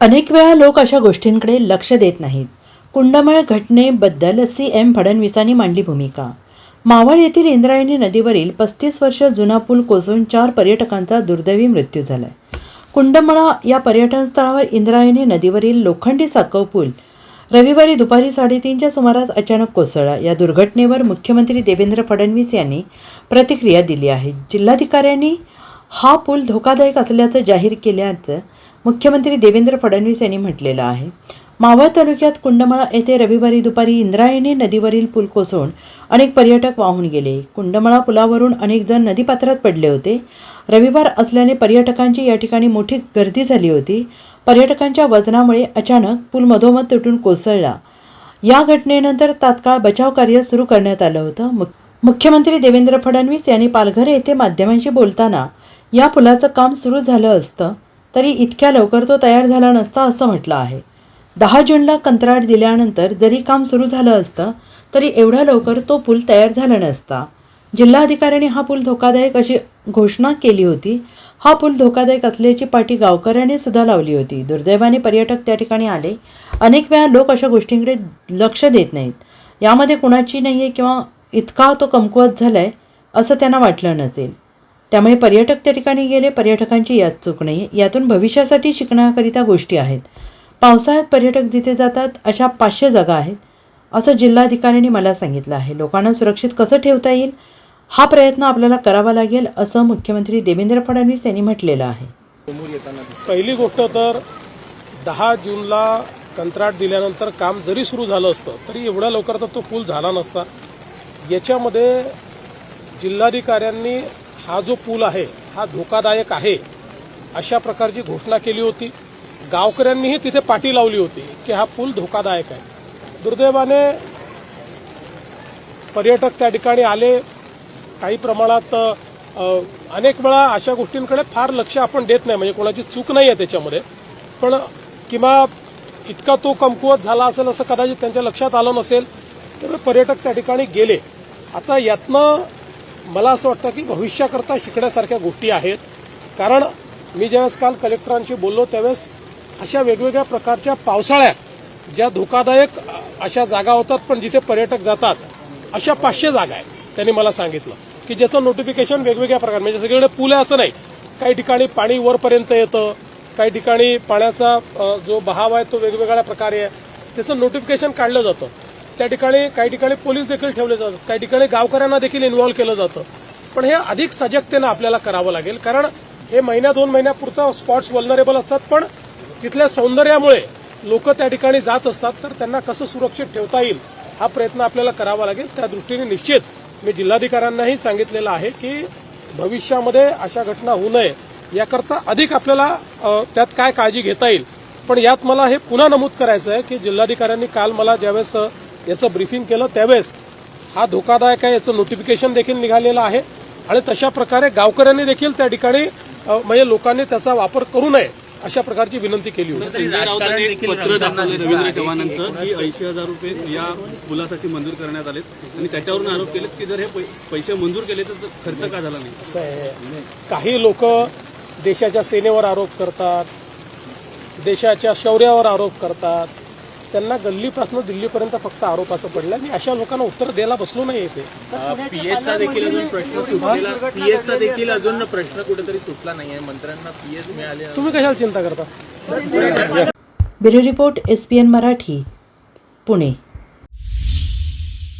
अनेक वेळा लोक अशा गोष्टींकडे लक्ष देत नाहीत. कुंडमळ घटनेबद्दल सी एम फडणवीसांनी मांडली भूमिका. मावळ येथील इंद्रायणी नदीवरील पस्तीस वर्ष जुना पूल कोसळून चार पर्यटकांचा दुर्दैवी मृत्यू झालाय. कुंडमळा या पर्यटन स्थळावर इंद्रायणी नदीवरील लोखंडी साकव पूल रविवारी दुपारी साडेतीनच्या सुमारास अचानक कोसळला. या दुर्घटनेवर मुख्यमंत्री देवेंद्र फडणवीस यांनी प्रतिक्रिया दिली आहे. जिल्हाधिकाऱ्यांनी हा पूल धोकादायक असल्याचं जाहीर केल्याचं मुख्यमंत्री देवेंद्र फडणवीस यांनी म्हटलेलं आहे. मावळ तालुक्यात कुंडमळा येथे रविवारी दुपारी इंद्रायणी नदीवरील पूल कोसळून अनेक पर्यटक वाहून गेले. कुंडमळा पुलावरून अनेक जण नदीपात्रात पडले होते. रविवार असल्याने पर्यटकांची या ठिकाणी मोठी गर्दी झाली होती. पर्यटकांच्या वजनामुळे अचानक पूल मधोमध तुटून कोसळला. या घटनेनंतर तात्काळ बचाव कार्य सुरू करण्यात आलं होतं. मुख्यमंत्री देवेंद्र फडणवीस यांनी पालघर येथे माध्यमांशी बोलताना या पुलाचं काम सुरू झालं असतं तरी इतक्या लवकर तो तयार झाला नसता असं म्हटलं आहे. दहा जूनला कंत्राट दिल्यानंतर जरी काम सुरू झालं असतं तरी एवढ्या लवकर तो पूल तयार झाला नसता. जिल्हाधिकाऱ्यांनी हा पूल धोकादायक अशी घोषणा केली होती. हा पूल धोकादायक असल्याची पाठी गावकऱ्यांनी सुद्धा लावली होती. दुर्दैवाने पर्यटक त्या ठिकाणी आले. अनेक वेळा लोक अशा गोष्टींकडे लक्ष देत नाहीत. यामध्ये कुणाची नाही आहे किंवा इतका तो कमकुवत झाला आहे असं त्यांना वाटलं नसेल. त्यामुळे पर्यटक त्या ठिकाणी गेले पर्यटकांची यात चूक नाही. यातून भविष्यासाठी शिकण्याकरिता गोष्टी आहेत. पावसाळ्यात पर्यटक जिथे जातात अशा पाचशे जागा आहेत असं जिल्हाधिकाऱ्यांनी मला सांगितलं आहे. लोकांना सुरक्षित कसं ठेवता येईल हा प्रयत्न आपल्याला करावा लागेल असं मुख्यमंत्री देवेंद्र फडणवीस यांनी म्हटलेलं आहे. पहिली गोष्ट तर दहा जूनला कंत्राट दिल्यानंतर काम जरी सुरू झालं असतं तरी एवढ्या लवकर तर तो पूल झाला नसता. याच्यामध्ये जिल्हाधिकाऱ्यांनी हा जो पूल आहे हा धोकादायक आहे अशा प्रकारची घोषणा केली होती. गावकऱ्यांनीही तिथे पाठी लावली होती की हा पूल धोकादायक आहे. दुर्दैवाने पर्यटक त्या ठिकाणी आले. काही प्रमाणात अनेक वेळा अशा गोष्टींकडे फार लक्ष आपण देत नाही म्हणजे कोणाची चूक नाही आहे त्याच्यामध्ये. पण किंवा इतका तो कमकुवत झाला असेल असं कदाचित त्यांच्या लक्षात आलं नसेल त्यामुळे पर्यटक त्या ठिकाणी गेले. आता यातनं मला असं वाटतं की भविष्याकरता शिकण्यासारख्या गोष्टी आहेत. कारण मी ज्यावेळेस काल कलेक्टरांशी बोललो त्यावेळेस अशा वेगवेगळ्या प्रकारच्या पावसाळ्यात ज्या धोकादायक अशा जागा होतात पण जिथे पर्यटक जातात अशा पाचशे जागा आहेत. त्यांनी मला सांगितलं की ज्याचं नोटिफिकेशन वेगवेगळ्या प्रकार म्हणजे सगळीकडे पूल आहे असं नाही. काही ठिकाणी पाणी वरपर्यंत येतं काही ठिकाणी पाण्याचा जो बहाव आहे तो वेगवेगळ्या प्रकारे आहे. त्याचं नोटिफिकेशन काढलं जातं. त्या ठिकाणी काही ठिकाणी पोलीस देखील ठेवले जातात. काही ठिकाणी गावकऱ्यांना देखील इन्व्हॉल्व्ह केलं जातं. पण हे अधिक सजगतेनं आपल्याला करावं लागेल. कारण हे महिन्या दोन महिन्यापुरतं स्पॉट्स वल्नरेबल असतात. पण तिथल्या सौंदर्यामुळे लोक त्या ठिकाणी जात असतात. तर त्यांना कसं सुरक्षित ठेवता येईल हा प्रयत्न आपल्याला करावा लागेल. त्या दृष्टीने निश्चित मी जिल्हाधिकाऱ्यांनाही सांगितलेलं आहे की भविष्यामध्ये अशा घटना होऊ नये. याकरता अधिक आपल्याला त्यात काय काळजी घेता येईल. पण यात मला हे पुन्हा नमूद करायचं आहे की जिल्हाधिकाऱ्यांनी काल मला ज्यावेळेस याचं ब्रीफिंग केलं. त्यावेळेस हा धोकादायक आहे याचं नोटिफिकेशन देखील निघालेलं आहे. आणि तशा प्रकारे गावकऱ्यांनी देखील त्या ठिकाणी म्हणजे लोकांनी त्याचा वापर करू नये अशा प्रकारची विनंती केली होती. पत्र दाखवलं रवींद्र चव्हाणांचं की ऐंशी हजार रुपये या पुलासाठी मंजूर करण्यात आलेत. आणि त्याच्यावरून आरोप केलेत की जर हे पै- पैसे मंजूर केले तर खर्च का झाला नाही? असं आहे. काही लोक देशाच्या सेनेवर आरोप करतात देशाच्या शौर्यावर आरोप करतात. त्यांना गल्लीपासून दिल्लीपर्यंत फक्त आरोपाचं पडलं आणि अशा लोकांना उत्तर द्यायला बसलो नाही येते पीएसचा देखील अजून प्रश्न सुटलेला पीएसचा देखील अजून प्रश्न कुठेतरी सुटला नाहीये. मंत्र्यांना पीएस मिळाले तुम्ही कशाला चिंता करता? Bureau report S P N Marathi Pune.